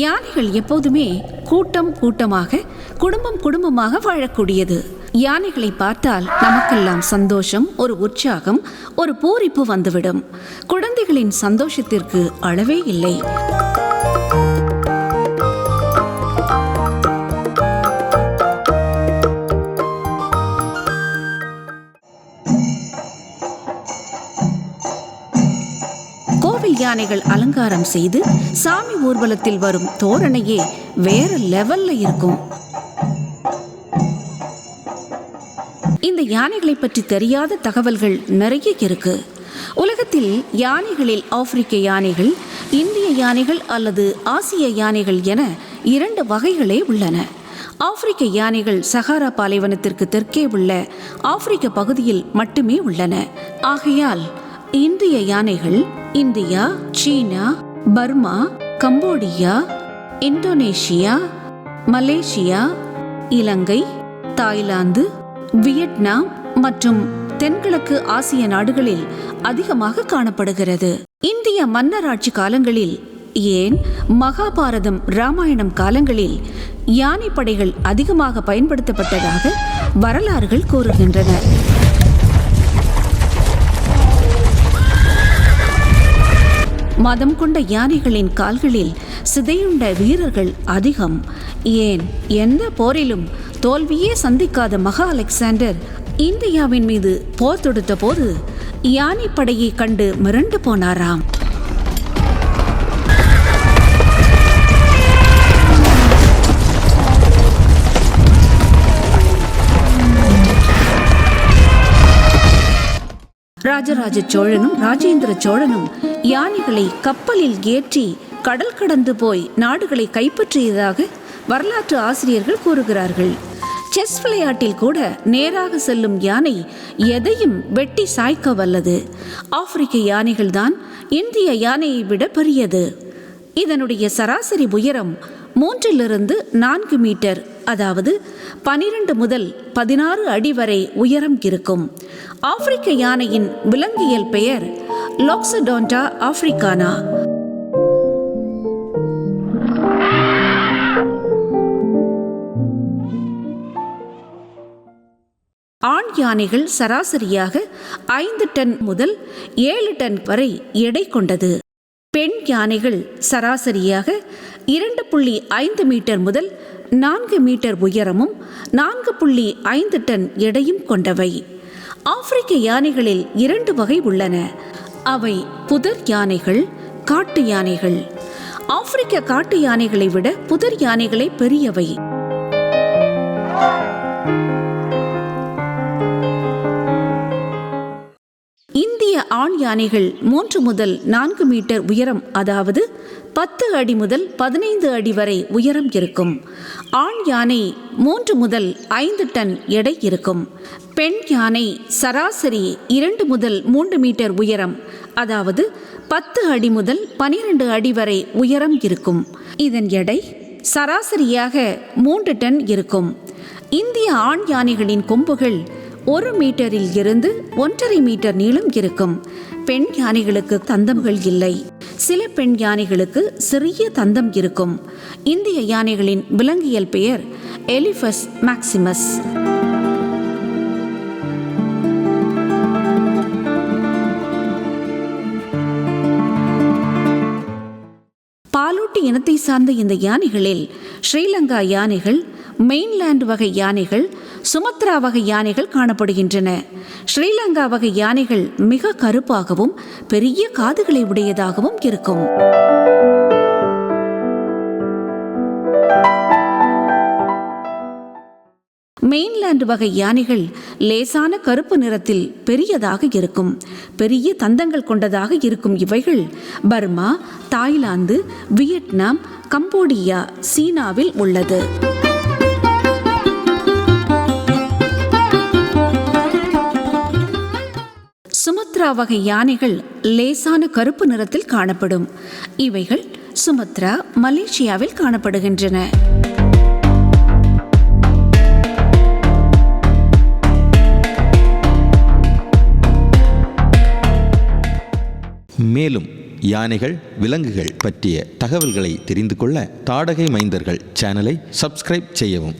யானைகள் எப்போதுமே கூட்டம் கூட்டமாக குடும்பம் குடும்பமாக வாழக்கூடியது. யானைகளை பார்த்தால் நமக்கெல்லாம் சந்தோஷம் ஒரு உற்சாகம் ஒரு பூரிப்பு வந்துவிடும். குழந்தைகளின் சந்தோஷத்திற்கு அளவே இல்லை. யானைகள் அலங்காரம் செய்து சாமி ஊர்வலத்தில் வரும் தோரணையே வேற லெவல்ல இருக்கும். இந்த யானைகளை பற்றி தெரியாத தகவல்கள் நிறைய இருக்கு. உலகத்தில் யானைகளில் ஆப்பிரிக்க யானைகள் இந்திய யானைகள் அல்லது ஆசிய யானைகள் என இரண்டு வகைகளே உள்ளன. ஆப்பிரிக்க யானைகள் சஹாரா பாலைவனத்திற்கு தெற்கே உள்ள ஆப்பிரிக்க பகுதியில் மட்டுமே உள்ளன. ஆகையால் இந்திய யானைகள் இந்தியா சீனா பர்மா கம்போடியா இந்தோனேஷியா மலேசியா இலங்கை தாய்லாந்து வியட்நாம் மற்றும் தென்கிழக்கு ஆசிய நாடுகளில் அதிகமாக காணப்படுகிறது. இந்திய மன்னராட்சி காலங்களில் ஏன் மகாபாரதம் ராமாயணம் காலங்களில் யானை படைகள் அதிகமாக பயன்படுத்தப்பட்டதாக வரலாறுகள் கூறுகின்றன. மதம் கொண்ட யானைகளின் கால்களில் சிதையுண்ட வீரர்கள் அதிகம். ஏன்? எந்த போரிலும் தோல்வியே சந்திக்காத மகா அலெக்சாண்டர் இந்தியாவின் மீது போர் தொடுத்த போது யானை படையை கண்டு மிரண்டு போனாராம். ராஜராஜ சோழனும் ராஜேந்திர சோழனும் யானைகளை கப்பலில் ஏற்றி கடல் கடந்து போய் நாடுகளை கைப்பற்றியதாக வரலாற்று ஆசிரியர்கள் கூறுகிறார்கள். செஸ் விளையாட்டில் கூட நேராக செல்லும் யானை எதையும் வெட்டி சாய்க்க வல்லது ஆப்பிரிக்க யானைகள்தான் இந்திய யானையை விட பெரியது. இதனுடைய சராசரி உயரம் மூன்றிலிருந்து நான்கு மீட்டர். அதாவது பனிரெண்டு முதல் பதினாறு அடி வரை உயரம் இருக்கும். ஆப்பிரிக்க யானையின் விலங்கியல் பெயர் லோக்சடோண்டா ஆப்பிரிக்கானா? ஆண் யானைகள் சராசரியாக ஐந்து டன் முதல் ஏழு டன் வரை எடை கொண்டது. பெண் யானைகள் சராசரியாக இரண்டு புள்ளி ஐந்து மீட்டர் முதல் நான்கு மீட்டர் உயரமும் நான்கு புள்ளி ஐந்து டன் எடையும் கொண்டவை. ஆப்பிரிக்க யானைகளில் இரண்டு வகை உள்ளன. அவை புதர் யானைகள் காட்டு யானைகள். ஆப்பிரிக்க காட்டு யானைகளை விட புதர் யானைகளே பெரியவை. ஆண் யானைகள் மூன்று முதல் நான்கு மீட்டர் உயரம் அதாவது பத்து அடி முதல் பதினைந்து அடி வரை உயரம் இருக்கும். ஆண் யானை மூன்று முதல் ஐந்து டன் எடை இருக்கும். பெண் யானை சராசரி இரண்டு முதல் மூன்று மீட்டர் உயரம் அதாவது பத்து அடி முதல் பனிரெண்டு அடி வரை உயரம் இருக்கும். இதன் எடை சராசரியாக மூன்று டன் இருக்கும். இந்திய ஆண் யானைகளின் கொம்புகள் ஒரு மீட்டரில் இருந்து ஒன்றரை மீட்டர் நீளம் இருக்கும். பெண் யானைகளுக்கு தந்தம்கள் இல்லை. சில பெண் யானைகளுக்கு சிறிய தந்தம் இருக்கும். இந்திய யானைகளின் விலங்கியல் பெயர் எலிஃபஸ் மேக்சிமஸ் பாலூட்டி இனத்தை சார்ந்த இந்த யானைகளில் ஸ்ரீலங்கா யானைகள் மெயின்லேண்ட் வகை யானைகள் சுமத்ரா வகை யானைகள் காணப்படுகின்றன. ஸ்ரீலங்கா வகை யானைகள் மிக கருப்பாகவும் பெரிய காதுகளை உடையதாகவும் இருக்கும். மெயின்லேண்ட் வகை யானைகள் லேசான கருப்பு நிறத்தில் பெரியதாக இருக்கும். பெரிய தந்தங்கள் கொண்டதாக இருக்கும் இவைகள் பர்மா தாய்லாந்து வியட்நாம் கம்போடியா சீனாவில் உள்ளது. சுமத்ரா வகை யானைகள் லேசான கருப்பு நிறத்தில் காணப்படும். இவைகள் சுமத்ரா மலேசியாவில் காணப்படுகின்றன. மேலும் யானைகள் விலங்குகள் பற்றிய தகவல்களை தெரிந்து கொள்ள தாடகை மைந்தர்கள் சேனலை சப்ஸ்கிரைப் செய்யவும்.